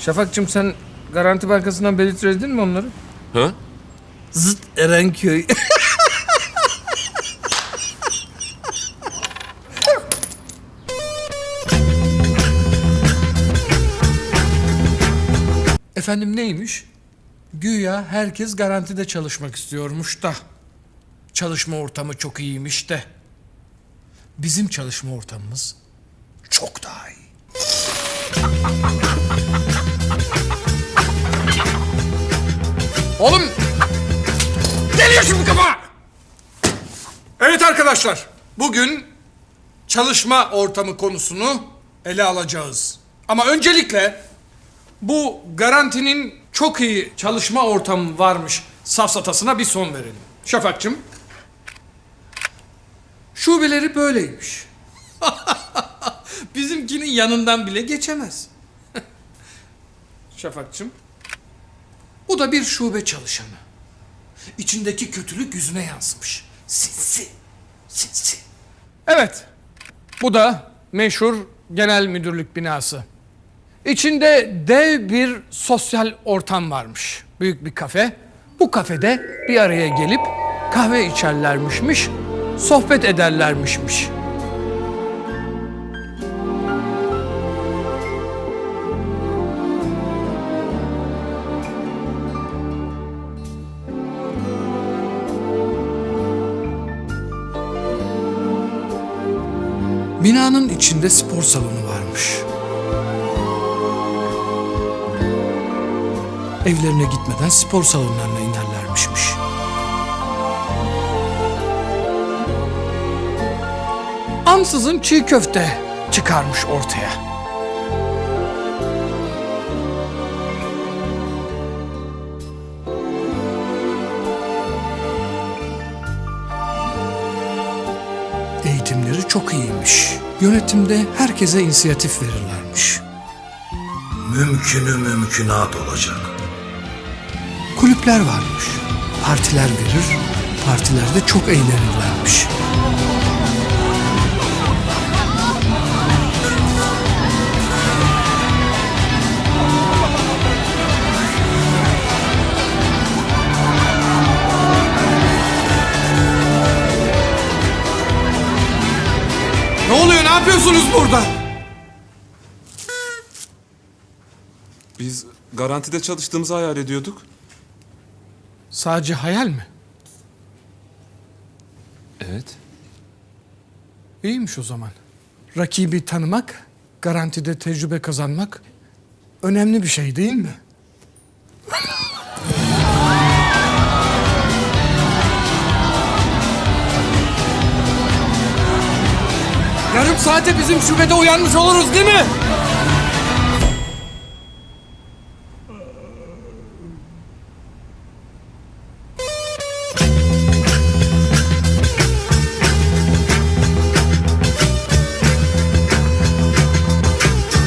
Şafak'cığım sen Garanti Bankası'ndan belirtiredin mi onları? Ha? Zıt Erenköy. Efendim neymiş? Güya herkes garantide çalışmak istiyormuş da. Çalışma ortamı çok iyiymiş de. Bizim çalışma ortamımız çok daha iyi. Oğlum Geliyor şimdi kafa. Evet arkadaşlar. Bugün çalışma ortamı konusunu ele alacağız. Ama öncelikle bu garantinin çok iyi çalışma ortamı varmış safsatasına bir son verelim. Şafak'cığım. Şubeleri böyleymiş. Bizimkinin yanından bile geçemez. Şafak'cığım. Bu da bir şube çalışanı. İçindeki kötülük yüzüne yansımış. Sinsi. Sinsi. Evet. Bu da meşhur genel müdürlük binası. İçinde dev bir sosyal ortam varmış. Büyük bir kafe. Bu kafede bir araya gelip kahve içerlermişmiş, sohbet ederlermişmiş. Binanın içinde spor salonu varmış. Evlerine gitmeden spor salonlarına inerlermişmiş. Ansızın çiğ köfte çıkarmış ortaya. Eğitimleri çok iyiymiş. Yönetimde herkese inisiyatif verirlermiş. Mümkünü mümkünat olacak. Kulüpler varmış. Partiler verir, partilerde çok eğlenirlermiş. Yapıyorsunuz burada? Biz garantide çalıştığımızı hayal ediyorduk. Sadece hayal mi? Evet. İyiymiş o zaman. Rakibi tanımak, garantide tecrübe kazanmak önemli bir şey değil mi? Yarım saate bizim şubede uyanmış oluruz değil mi?